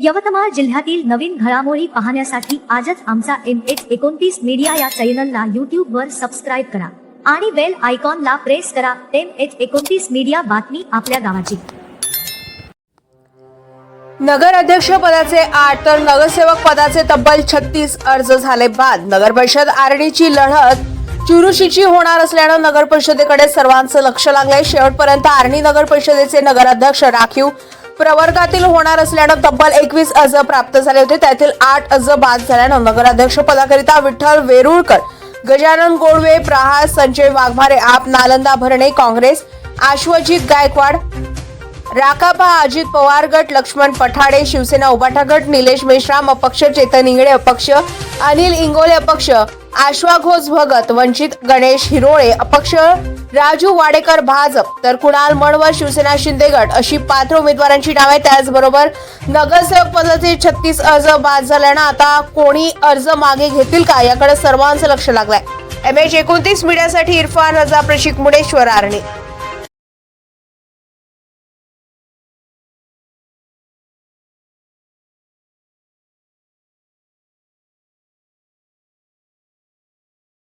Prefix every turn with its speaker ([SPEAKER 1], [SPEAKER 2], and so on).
[SPEAKER 1] यवतमाळ जिल्ह्यातील नवीन घडामोडी पाहण्यासाठी आजच आमचा एम एच एकोणतीस मीडिया या चॅनलला युट्यूब वर सबस्क्राईब करा आणि बेल आयकॉनला प्रेस करा एम एच एकोणतीस मीडिया बातमी आपल्या गावाची.
[SPEAKER 2] नगर अध्यक्ष पदाचे आठ तर नगरसेवक पदाचे तब्बल छत्तीस अर्ज झाले बाद नगर परिषद आरडीची लढत चुरुशीची होणार असल्यानं नगर परिषदेकडे सर्वांचं लक्ष लागलंय. शेवटपर्यंत आर्णी नगर परिषदेचे नगराध्यक्ष राखीव प्रवर्गातील होणार असल्यानं तब्बल एकवीस अर्ज प्राप्त झाले होते. त्यातील आठ अर्ज बाद झाल्यानं नगराध्यक्ष पदाकरिता विठ्ठल वेरुळकर गजानन गोडवे प्रहास संजय वाघमारे आप नालंदा भरणे काँग्रेस आश्वजित गायकवाड राकापा अजित पवार गट लक्ष्मण पठाडे शिवसेना उबाठा गट निलेश मेश्राम अपक्ष चेतन इंगळे अपक्ष अनिल इंगोले अपक्ष आश्वा घोष भगत वंचित गणेश हिरोळे अपक्ष राजू वाडेकर भाजप. तर कुणाल मणवर शिवसेना शिंदे गट अशी पात्र उमेदवारांची नावे त्याचबरोबर नगरसेवक पदाचे छत्तीस अर्ज बाद झाल्यानं आता कोणी अर्ज मागे घेतील का? याकडे सर्वांचं लक्ष लागलंय. एम एच एकोणतीस मीडियासाठी इरफान रजा प्रशिक मुडेश्वर आर्णी.